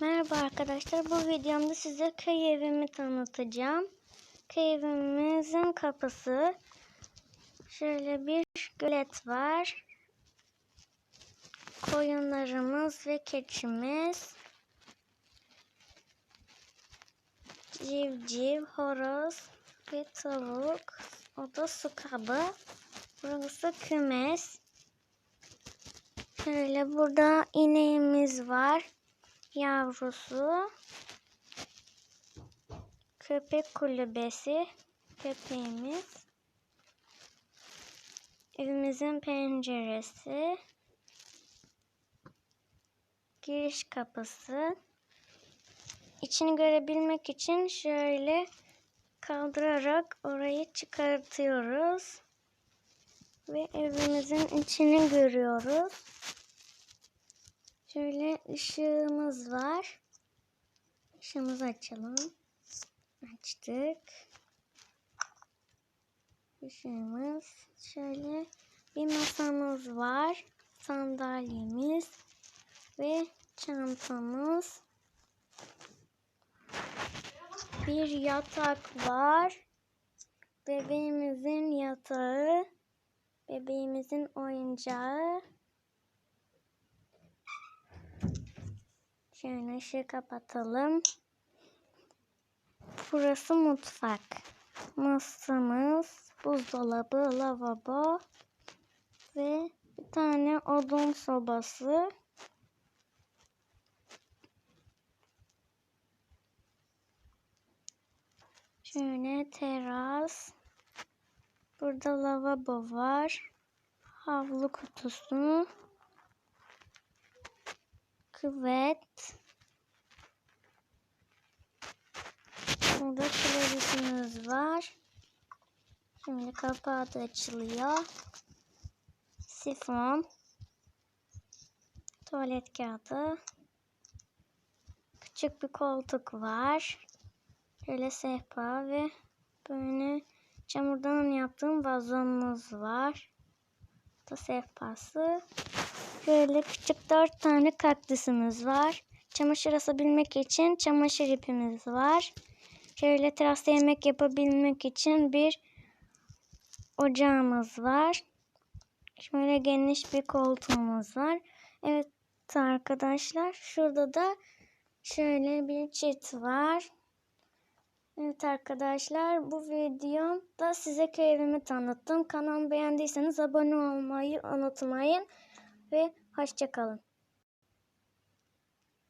Merhaba arkadaşlar. Bu videomda size köy evimi tanıtacağım. Köy evimizin kapısı. Şöyle bir gölet var. Koyunlarımız ve keçimiz. Civciv, horoz ve tavuk. O da su kabı. Burası kümes. Şöyle burada ineğimiz var yavrusu, köpek kulübesi, köpeğimiz, evimizin penceresi, giriş kapısı. İçini görebilmek için şöyle kaldırarak orayı çıkartıyoruz ve evimizin içini görüyoruz. Şöyle ışığımız var. Işığımızı açalım. Açtık. Işığımız. Şöyle bir masamız var. Sandalyemiz ve çantamız. Bir yatak var. Bebeğimizin yatağı. Bebeğimizin oyuncağı. Şöyle ışığı kapatalım. Burası mutfak. Masamız, buzdolabı, lavabo ve bir tane odun sobası. Şöyle teras. Burada lavabo var. Havlu kutusu küvet. Burada klozetimiz var. Şimdi kapağı da açılıyor. Sifon. Tuvalet kağıdı. Küçük bir koltuk var. Şöyle sehpa ve böyle çamurdan yaptığım vazonumuz var. Bu da sehpası. Böyle küçük dört tane kaktüsümüz var. Çamaşır asabilmek için çamaşır ipimiz var. Şöyle terasta yemek yapabilmek için bir ocağımız var. Şöyle geniş bir koltuğumuz var. Evet arkadaşlar şurada da şöyle bir çit var. Evet arkadaşlar bu videomda size köy evimi tanıttım. Kanalımı beğendiyseniz abone olmayı unutmayın ve hoşçakalın.